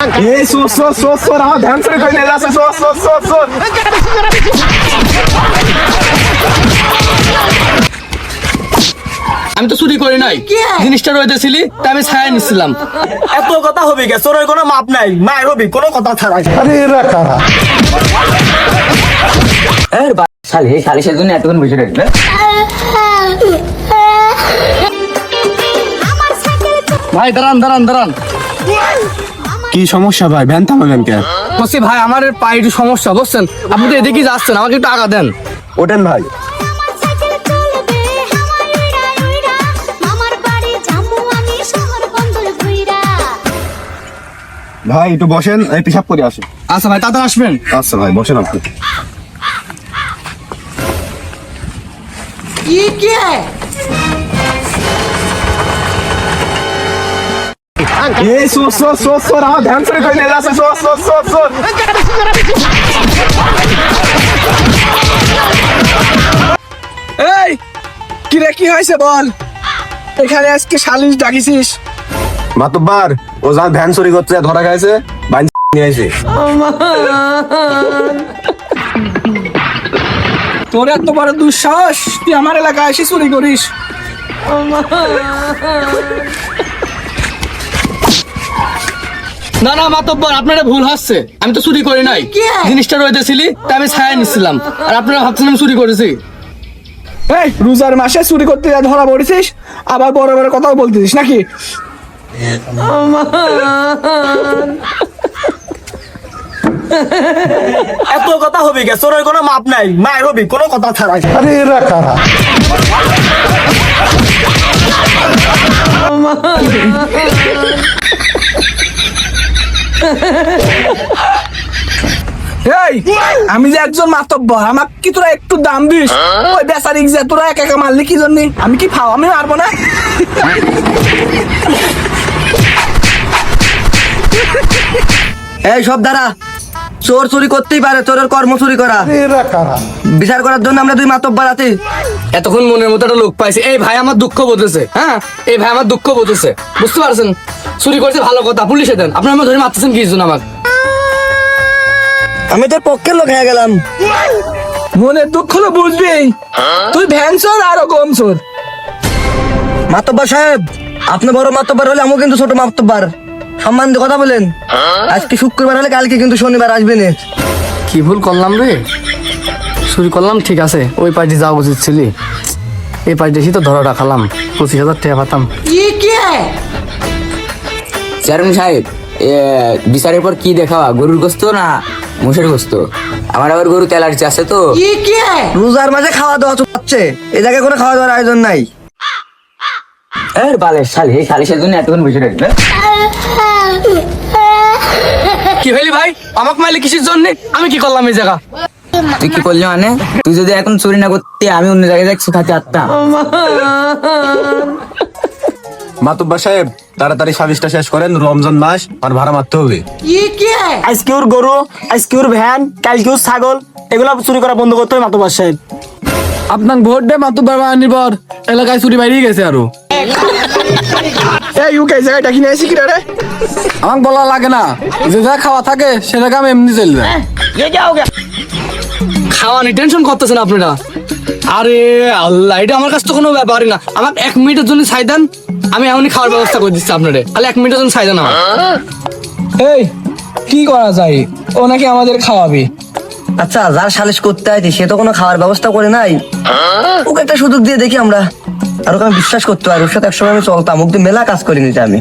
এই so so so so আমার ধ্যান করে নিয়ে যাচ্ছে সো সো সো সো আমি তো চুরি করি নাই। জিনিসটা তাই আমি ছায়া নিছিলাম এত কথা হবি গে চোরের কোনো মাপ নাই মায়ের হবি কোনো কথা ছাড়াই। আরে এরা কারা? শালি জন্য এতক্ষণ বসে রইল ভাই দাঁড়ান দাঁড়ান দাঁড়ান। কি সমস্যা ভাই? ভ্যান থামাবেন কে বলছি ভাই আমার পায়ে একটু সমস্যা বুঝছেন? আপনি তো এদিকেই যাচ্ছেন আমাকে একটু টাকা দেন। ওঠেন ভাই। ভাই একটু বসেন এই পেশাব করে আসে। আচ্ছা ভাই তাড়াতাড়ি আসবেন? আচ্ছা ভাই বসেন আপনি। এই সো সো সো সো আমার ধ্যান চুরি করে নিয়ে যাচ্ছে সো সো সো সো এই কিরে কি হয়েছে বল? এখানে আজকে শালিশ ডাকিছিস? মাতুব্বার ও যা ভ্যান চুরি করছে ধরা খাইছে বাইন নিয়ে আইছে। তোর এত বড় দুঃসাহস তুই আমার এলাকায় এসে চুরি করিস। না না মাতব্বর আপনারা ভুল হচ্ছে। আমি তো চুরি করি নাই। জিনিসটা রইতেছিলি তাই আমি ছায়া নিচ্ছিলাম আর আপনারা ভাবছেন আমি চুরি করেছি। এই রোজার মাসে চুরি করতে যা ধরা পড়েছিস আবার বড় বড় কথাও বলতেছিস নাকি? এত কথা হবি গে চোরের কোনো মাপ নাই মায়ের হবি কোনো কথা ছাড়াই আরে এরা কারা? আমি যে একজন মাতব্বর, আমাকে কি তোরা একটু দাম দিস? ওই বেচারিক যে তোরা একা একা মারলি কি জন্য? আমি কি ফাও, আমি মারবো না? এই সব দ্বারা চোর চুরি করতেই পারে চোরের কর্ম চুরি করা। বিচার করার জন্য আমরা দুই মাতব্বার আছি এতক্ষণ মনের মতো একটা লোক পাইছে। এই ভাই আমার দুঃখ বোঝেছে হ্যাঁ? এই ভাই আমার দুঃখ বোঝেছে। বুঝতে পারছেন? চুরি করছে ভালো কথা পুলিশে দেন। আপনি আমার ধরে মারতেছেন কি জন্য আমাকে? আমি তোর পক্ষের লোক হয়ে গেলাম। মনের দুঃখ তো বুঝবি তুই ভ্যান চোর আরও কম চোর। মাতব্বার সাহেব আপনি বড় মাতব্বার হলে আমিও কিন্তু ছোট মাতব্বার। সম্মান দিয়ে কথা বলেন। আজকে শুক্রবার হলে কালকে কিন্তু শনিবার আসবেন কি ভুল করলাম রে? চুরি করলাম ঠিক আছে। ওই পার্টি যাওয়া উচিত ছিলি। এই পার্টি এসে তো ধরা রাখালাম পঁচিশ হাজার টাকা পাতাম। চেয়ারম্যান সাহেব এ, বিচারের পর কি দেখাওয়া গরুর গোস্ত না মোষের গোস্ত? আমার আবার গরু তেলার্জি আছে তো। রোজার মাঝে খাওয়া দাওয়া হচ্ছে। এই জায়গায় কোনো খাওয়া দাওয়ার আয়োজন নাই। এর বালের শালি এই শালিশের জন্য এতক্ষণ বসে রইল কি হইলি ভাই? আমাকে মারলি কিসের জন্য? আমি কি করলাম এই জায়গা? তুই কি করলি মানে? তুই যদি এখন চুরি না করতে আমি অন্য জায়গায় যাচ্ছি খাতে আত্মা মাতুব্বার সাহেব তাড়াতাড়ি সার্ভিসটা শেষ করেন রমজান মাস আর ভাড়া মারতে হবে। আজকে ওর গরু আজকে ওর ভ্যান কালকে ওর ছাগল এগুলো চুরি করা বন্ধ করতে হবে মাতব্বর সাহেব। আপনার ভোট দে মাত্র বারবার পর এলাকায় চুরি বাইরে গেছে আরও। এই ইউকে জায়গাটা কিনে এসে কিনা রে? আমাকে বলা লাগে না। যে যা খাওয়া থাকে সেটাকে আমি এমনি চলবে খাওয়া নিয়ে টেনশন করতেছেন আপনারা? আরে আল্লাহ এটা আমার কাছে তো কোনো ব্যাপারই না। আমাকে এক মিনিটের জন্য ছাই দেন আমি এমনই খাওয়ার ব্যবস্থা করে দিচ্ছি আপনারে খালি এক মিনিটের জন্য ছাই দেন আমার এই কি করা যায়? ও নাকি আমাদের খাওয়াবে। আচ্ছা যার সালিশ করতে আইছি সে তো কোনো খাওয়ার ব্যবস্থা করে নাই। ওকে একটা সুযোগ দিয়ে দেখি আমরা। আর ওকে আমি বিশ্বাস করতে পারি ওর সাথে একসময় আমি চলতাম ওকে মেলা কাজ করে নিতে আমি।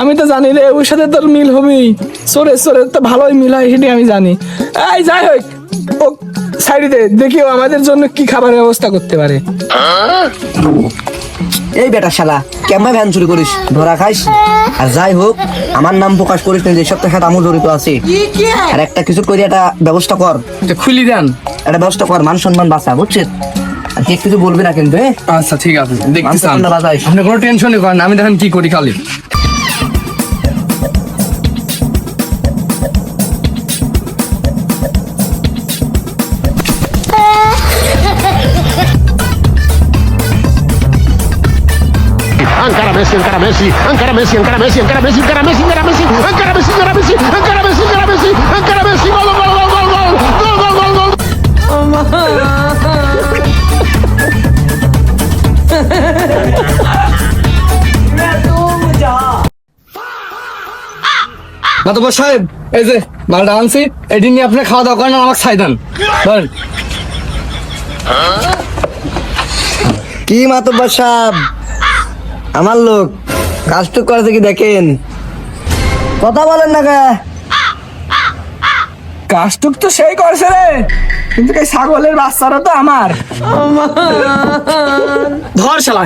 আমি তো জানি রে ওর সাথে তোর মিল হবেই। সোরে সোরে তো ভালোই মিল হয় সেটাই আমি জানি। এই যাই হোক ও সাইডে দে দেখি ও আমাদের জন্য কি খাবার ব্যবস্থা করতে পারে। এই বেটা শালা কেমন ভ্যান চুরি করিস? ধরা খাইস? আর যাই হোক আমার নাম প্রকাশ করিস না যে সপ্তাহের সাথে আমিও জড়িত আছি। আর একটা কিছু করি একটা ব্যবস্থা কর। এটা খুলি দেন। একটা ব্যবস্থা কর মান সম্মান বাঁচা বুঝছিস? আর কে কিছু বলবি না কিন্তু হ্যাঁ আচ্ছা ঠিক আছে দেখতেছি। আপনি কোনো টেনশনই করেন আমি দেখেন কি করি খালি আঙ্কারা Messi, encara Messi, encara Messi, encara Messi, encara Messi, encara Messi, encara Messi, encara Messi, encara Messi, encara Messi, encara Messi, encara Messi, gol, gol, gol, gol, gol, gol, gol, gol, gol. মাতব্বর সাহেব এই যে মালটা আনছি এটি নিয়ে আপনি খাওয়া দাওয়া করেন আমাকে ছাই দেন। বলেন কি মাতব্বর সাহেব? আমার লোক কাজটুক করেছে কি দেখেন। কথা বলেন না কে? কাজটুক তো সেই করছে রে। কিন্তু এই ছাগলের বাচ্চারা তো আমার। ধর শালা